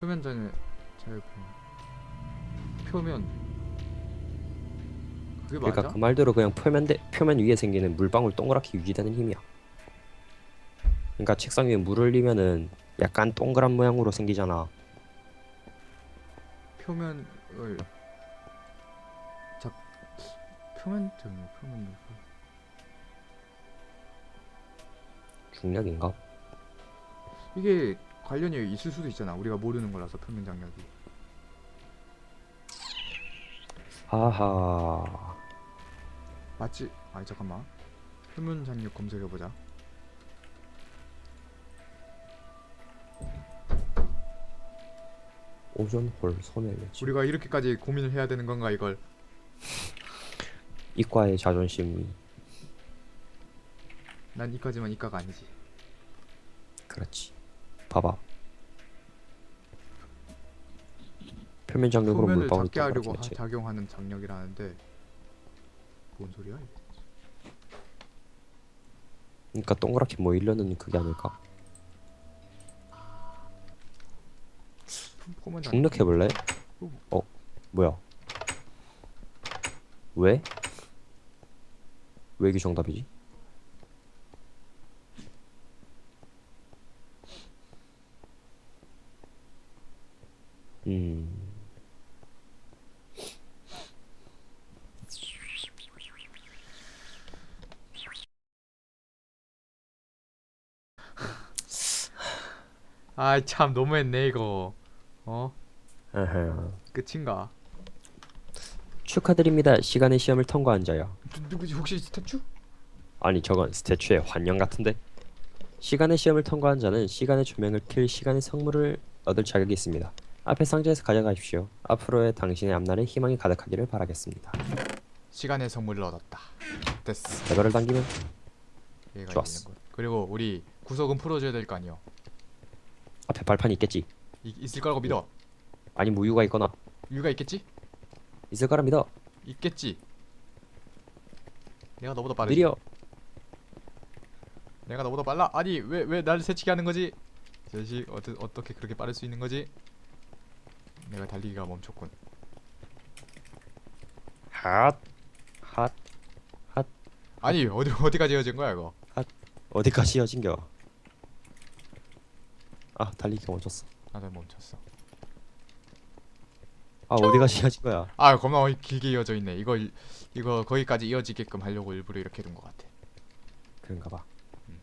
표면 전에 잘 표면 그게 그러니까 맞아? 그 말대로 그냥 표면 대, 표면 위에 생기는 물방울 동그랗게 유지되는 힘이야. 그러니까 책상 위에 물 흘리면은 약간 동그란 모양으로 생기잖아. 표면을 작 표면 전에 표면 중력인가? 이게 관련이 있을 수도 있잖아. 우리가 모르는 거라서 표면 장력이. 하하. 맞지? 아니 잠깐만. 표면 장력 검색해 보자. 오존홀 소멸매치. 우리가 이렇게까지 고민을 해야 되는 건가 이걸? 이과의 자존심이 난 이까지만 이까가 아니지. 그렇지. 봐봐. 표면 장력으로 표면을 물방울 작게 하려고 하-. 작용하는 장력이라는데 뭔 소리야? 이게? 그러니까 동그랗게 모이려는 그게 아닐까? 표면 장력. 중력해 볼래? 어, 뭐야? 왜? 왜 이게 정답이지? 음. 아이 참 너무했네 이거. 어? 끝인가? 축하드립니다. 시간의 시험을 통과한 자요. 누, 누구지 혹시 스태츄? 아니 저건 스태츄의 환영 같은데? 시간의 시험을 통과한 자는 시간의 조명을 킬 시간의 성물을 얻을 자격이 있습니다. 앞에 상자에서 가져가십시오. 앞으로의 당신의 앞날에 희망이 가득하기를 바라겠습니다. 시간의 선물을 얻었다. 됐어. 레버를 당기면 얘가 좋았어. 이기는 거. 그리고 우리 구석은 풀어줘야 될 거 아니요. 앞에 발판이 있겠지. 이, 있을 거라고 믿어. 아니 무유가 있거나 이유가 있겠지? 있을 거라 믿어. 있겠지. 내가 너보다 빠르지. 느려. 내가 너보다 빨라. 아니 왜 왜 나를 새치기 하는 거지? 어떻 어떻게 그렇게 빠를 수 있는 거지? 내가 달리기가 멈췄군. 핫. 핫. 아니 어디 어디까지 이어진 거야 이거? 어디까지 이어진겨? 아 달리기가 멈췄어. 나도 멈췄어. 아 어디까지 이어진 거야? 아 겁나 길게 이어져 있네. 이거 일- 이거 거기까지 이어지게끔 하려고 일부러 이렇게 둔 것 같아. 그런가 봐. 음.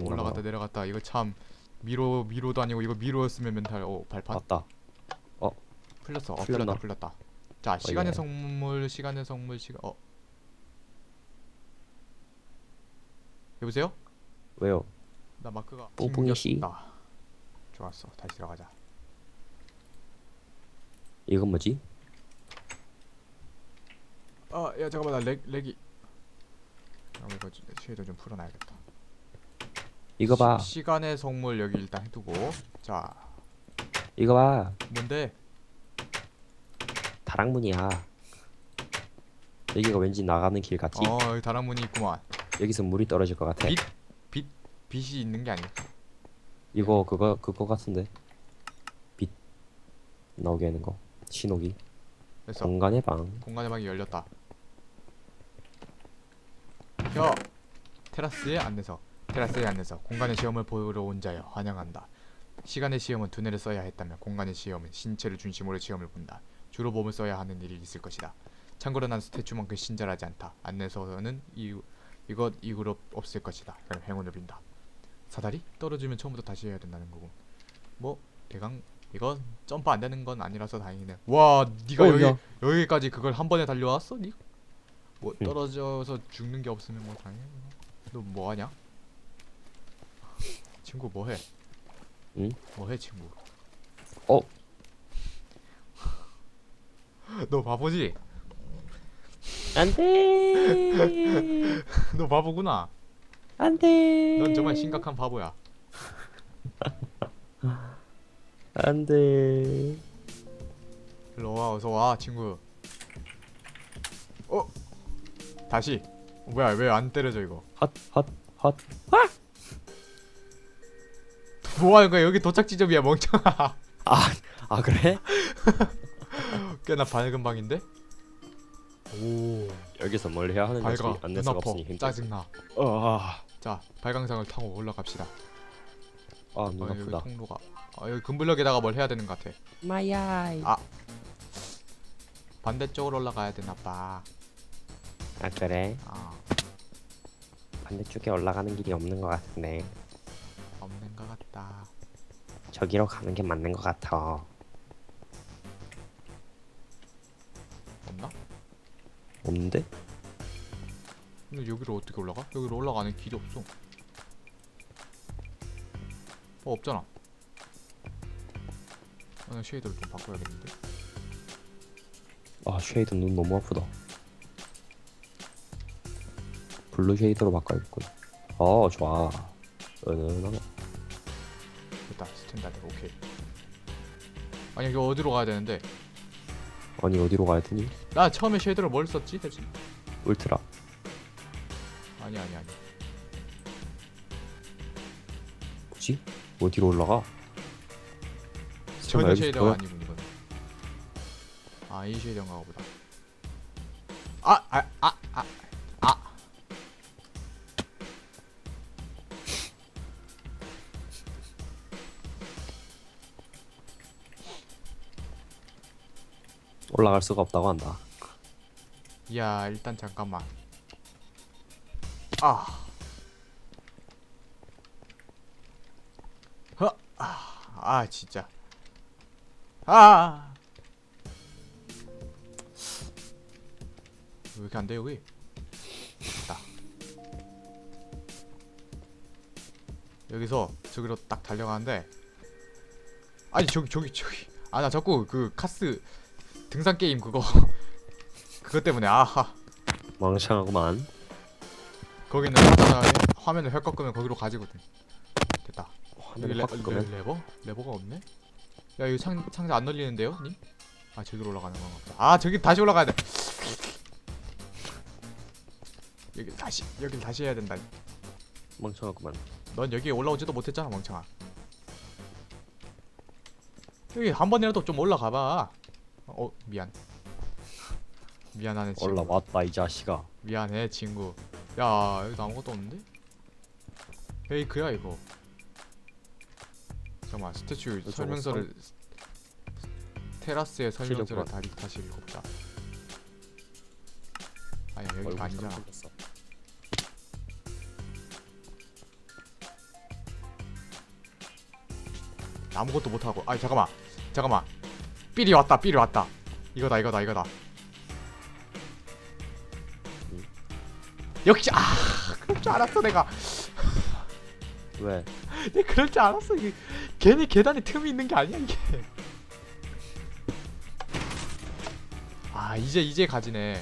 올라갔다 봐. 내려갔다 이거 참 미로 미로도 아니고 이거 미로였으면 멘탈 어 발판 맞다. 풀렸어 어 풀렸나? 풀렸다 풀렸다 자 시간의 예. 성물 시간의 성물 시간 어 여보세요 왜요? 나 마크가 뿡뿡이 씨. 좋았어 다시 들어가자 이건 뭐지? 아 야 잠깐만 나 렉, 렉이 아 이거 좀- 쉐이더 좀 풀어놔야겠다 이거 봐. 시, 시간의 성물 여기 일단 해두고 자 이거 봐. 뭔데 다락문이야. 여기가 왠지 나가는 길 같지? 어 여기 다락문이 있구만 여기서 물이 떨어질 것 같아. 빛? 빛이 있는 게 아닐까 이거 그거 그거 같은데. 빛 나오게 하는 거. 신호기. 됐어 공간의 방. 공간의 방이 열렸다. 여 테라스에 안내서 테라스에 안내서 공간의 시험을 보러 온 자여 환영한다. 시간의 시험은 두뇌를 써야 했다며 공간의 시험은 신체를 중심으로 시험을 본다. 주로 몸을 써야 하는 일이 있을 것이다. 참고로 난 스태츄만큼 친절하지 않다. 안내서는 이 이것 이후로 없을 것이다. 그럼 행운을 빈다. 사다리 떨어지면 처음부터 다시 해야 된다는 거고. 뭐 대강 이건 점프 안 되는 건 아니라서 다행이네. 와, 네가 어, 여기 야. 여기까지 그걸 한 번에 달려왔어? 니? 뭐 응. 떨어져서 죽는 게 없으면 뭐 당연히 너 뭐 하냐? 친구 뭐 해? 응? 뭐 해 친구? 어? 너 바보지? 안돼. 너 바보구나. 안돼. 넌 정말 심각한 바보야. 안돼. 일로 와 어서 와 친구. 어? 다시. 어, 뭐야 왜 안 때려져 이거? 헛헛 헛. 뭐 하는 거야 여기 도착 지점이야 멍청아. 아 그래? 꽤나 밝은 방인데? 오 여기서 뭘 해야 하는 거지? 밝아 눈 아파 없으니 힘들어. 짜증나 아, 자 발광상을 타고 올라갑시다 아, 눈 아, 여기 아프다. 통로가 아, 여기 금블럭에다가 뭘 해야 되는 것 같아 마야. 아. 반대쪽으로 올라가야 되나 봐 아 그래? 아, 반대쪽에 올라가는 길이 없는 것 같은데 없는 것 같다 저기로 가는 게 맞는 것 같아. 없는데? 근데 여기로 어떻게 올라가? 여기로 올라가는 길이 없어 어 없잖아 어, 쉐이더를 좀 바꿔야겠는데 아 쉐이더 눈 너무 아프다. 블루 쉐이더로 바꿔야겠군. 어 좋아. 은은하네. 됐다 스탠다드 오케이 아니 여기 어디로 가야 되는데 아니 어디로 가야 되니? 나 처음에 쉐이더를 뭘 썼지 대체 울트라. 아니 아니 아니 뭐지? 어디로 올라가? 설마 전혀 쉐이더가 아니군 이건 아이 쉐이더인가 보다 아아아아 아, 올라갈 수가 없다고 한다. 야 일단 잠깐만. 아. 허, 아, 아 진짜. 아. 왜 이렇게 안돼 여기? 됐다. 여기서 저기로 딱 달려가는데. 아니 저기 저기 저기. 아 나 자꾸 그 카스 등산 게임 그거 그것 때문에 아하 망창하구만. 거기 있는 화면을 화면을 혈 꺾으면 거기로 가지거든 됐다 여기 화면을 레, 확 레, 끄면 레버? 레버가 없네? 야 이거 창, 상자 안 열리는데요 님? 아 저기로 올라가는 건가 보다 아 저기 다시 올라가야 돼 여기 다시 여길 다시 해야 된다 망창하구만. 넌 여기 올라오지도 못했잖아 멍청아 여기 한 번이라도 좀 올라가봐 어 미안. 미안하네 친구. 올라왔다 이 자식아. 미안해 친구. 야 여기도 아무것도 없는데? 페이크야 이거. 잠깐만 스태츄 설명서를 테라스의 설명서를 시력과. 다시 다시 읽어보자. 아니야 얼굴 아니잖아. 아무것도 못하고. 아니 잠깐만. 잠깐만 삘이 왔다 삘이 왔다. 이거다 이거다 이거다. 음. 역시 아 그럴 줄 알았어 내가. 왜? 내가 그럴 줄 알았어 이게. 괜히 계단에 틈이 있는 게 아니야 이게. 아 이제 이제 가지네.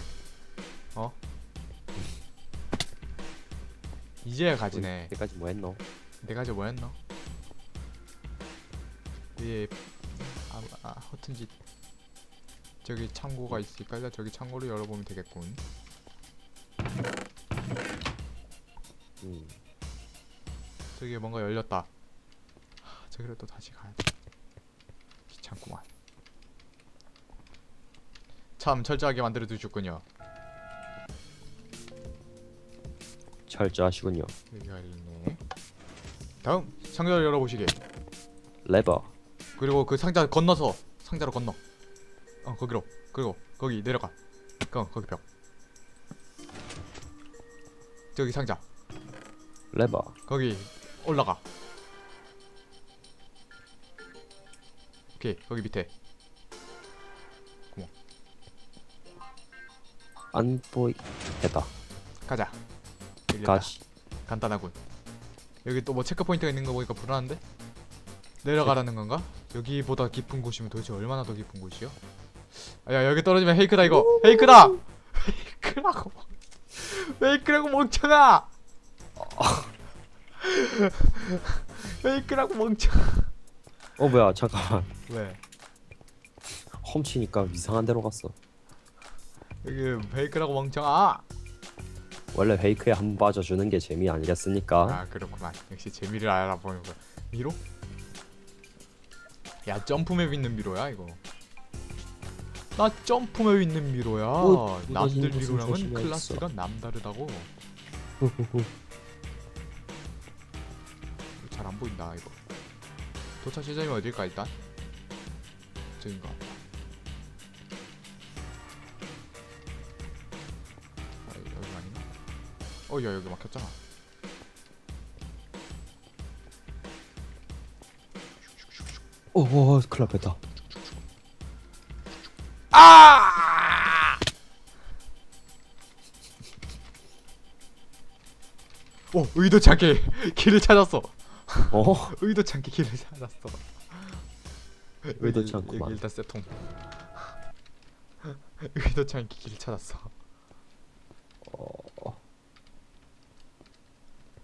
어? 이제 가지네. 여기까지 뭐 했노? 내가 이제 뭐였노? 예 아, 아 허튼 짓 저기 창고가 있으니까 일단 저기 창고를 열어보면 되겠군. 음. 저기 뭔가 열렸다. 하, 저기로 또 다시 가야 돼 귀찮구만. 참 철저하게 만들어 두셨군요. 철저하시군요. 여기가 열리네. 다음 상자를 열어보시게. 레버. 그리고 그 상자 건너서 상자로 건너. 어 거기로. 그리고 거기 내려가. 어 거기 벽. 저기 상자. 레버. 거기 올라가. 오케이 거기 밑에. 안 보이. 됐다. 가자. 열렸다. 가시. 간단하군. 여기 또 뭐 체크 포인트가 있는 거 보니까 불안한데? 내려가라는 건가 여기보다 깊은 곳이면 도대체 얼마나 더 깊은 곳이요? 아, 야 여기 떨어지면 헤이크다 이거. 헤이크다! 헤이크라고 헤이크라고 멍청아! 헤이크라고 멍청 어 뭐야 잠깐만. 왜? 험치니까 이상한 데로 갔어. 여기 헤이크라고 멍청아! 원래 페이크에 한 번 빠져주는 게 재미 아니겠습니까? 아 그렇구만. 역시 재미를 알아보는 거야. 위로 야 점프맵 있는 미로야 이거 나 점프맵 있는 미로야 어, 남들 미로랑은. 클래스가 남다르다고. 잘 안 보인다 이거 도착 지점이 어딜까 일단 저긴 것 같다 아 여기 아닌가? 어야 여기 막혔잖아 오, 오, 큰일 났다. 아! 오 의도치 않게 길을 찾았어 어? 의도치 않게 길을 찾았어 의도치 여기- 않구만. 여기 일단 세통 의도치 않게 길을 찾았어 어.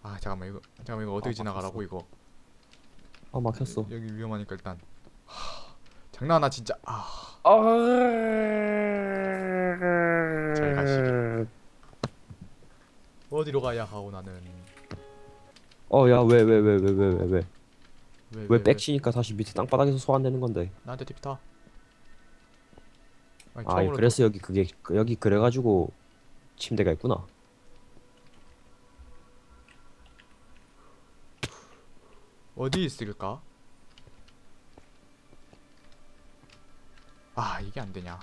아 잠깐만 이거 잠깐만 이거 어떻게 아, 지나가라고 막혔어. 이거 아, 막혔어. 여기 위험하니까 일단 하, 장난하나 진짜 아 잘 가시게. 어디로 가야 하오 나는 어, 야, 왜, 왜, 왜, 왜, 왜, 왜, 왜? 왜, 왜 백치니까 다시 밑에 땅바닥에서 소환되는 건데? 나한테 팁 타. 아니, 아, 처음으로 그래서 여기 그게 그- 여기 그래가지고 침대가 있구나. 어디 있을까? 아 이게 안 되냐?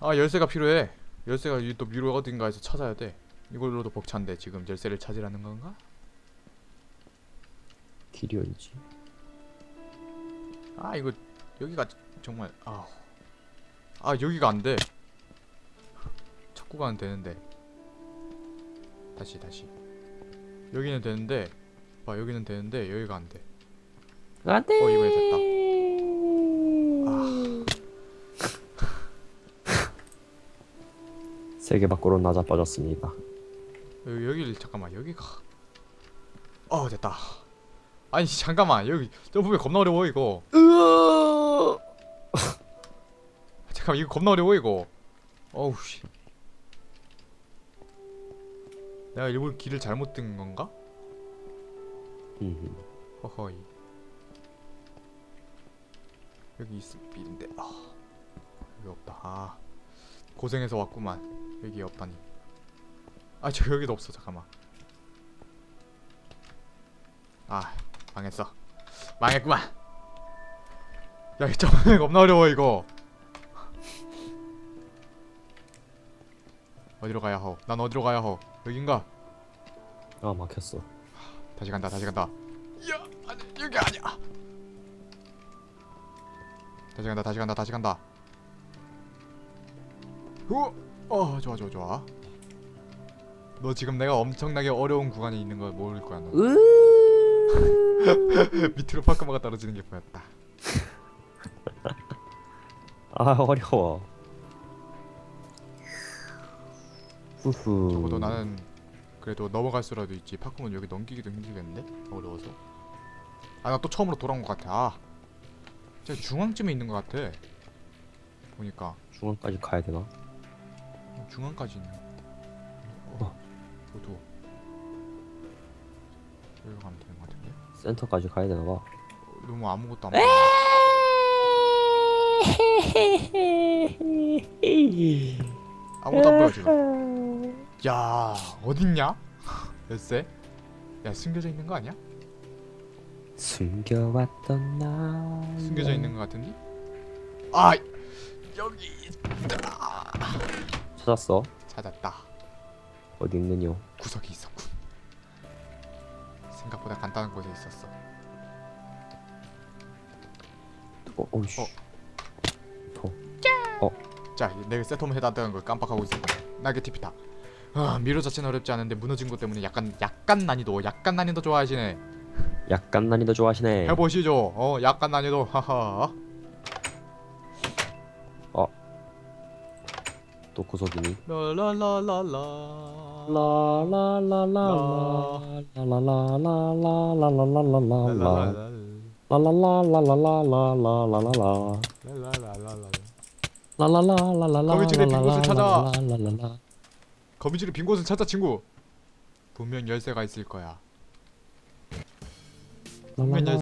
아 열쇠가 필요해. 열쇠가 이또 미로 어딘가에서 찾아야 돼. 이걸로도 벅찬데 지금 열쇠를 찾으라는 건가? 길이 어디지? 아 이거 여기가 정말 아, 아 여기가 안 돼. 찾고 가면 되는데. 다시 다시. 여기는 되는데, 봐 여기는 되는데 여기가 안 돼. 안돼. 어 이번에 됐다. 세계 밖으로 나자 빠졌습니다. 여기 여기를 잠깐만 여기가. 어 됐다. 아니 잠깐만 여기 점프가 겁나 어려워 이거. 잠깐 이거 겁나 어려워 이거. 어우 씨. 내가 일부러 길을 잘못 든 건가? 음. 허허이. 여기 있, 있는데. 아 여기 없다. 아 고생해서 왔구만. 여기 없다니. 아 저 여기도 없어. 잠깐만. 아 망했어. 망했구만. 야이 점프가 겁나 어려워 이거. 어디로 가야 하오 난 어디로 가야 하오 여긴가? 아 막혔어. 다시 간다 다시 간다. 야 아니 여기 아니야. 다시 간다 다시 간다 다시 간다. 후! 어 좋아 좋아 좋아. 너 지금 내가 엄청나게 어려운 구간에 있는 걸 모를 거야 너. 밑으로 파크마가 떨어지는 게 보였다. 아 어려워. 후후. 적어도 나는 그래도 넘어갈 수라도 있지 파크만 여기 넘기기도 힘들겠는데 어려워서 아 나 또 처음으로 돌아온 것 같아 아 진짜 중앙쯤에 있는 것 같아 보니까 중앙까지 가야 되나? 중앙까지 있네. 어. 저도 여기로 가면 되는 것 같은데. 센터까지 가야 되나 봐. 어, 너무 아무것도 안 보여. 아무것도 안 보여 지금. 야 어딨냐? 열쇠? 야 숨겨져 있는 거 아니야? 숨겨왔던 나. 숨겨져 있는 것 같은데? 아 여기 있다. 찾았어. 찾았다. 어디 있느뇨? 구석이 있었군. 생각보다 간단한 곳에 있었어. 어, 어이씨. 어. 자, 내가 세톰 해놨다는 걸 깜빡하고 있었다. 나게 TP다. 아, 미로 자체는 어렵지 않은데 무너진 것 때문에 약간 약간 난이도, 약간 난이도 좋아하시네. 약간 난이도 좋아하시네. 해보시죠. 어, 약간 난이도. 하하. 또 구석이니? 라라라라라. 라라라라라 라라라라라라라라라라 라라라라라라라라라라 라라라라라. 라라라라라라 거미줄의 빈 곳을 찾아. 라라라라라. 거미줄의 빈 곳을 찾아 친구. 분명 열쇠가 있을 거야. 라라라.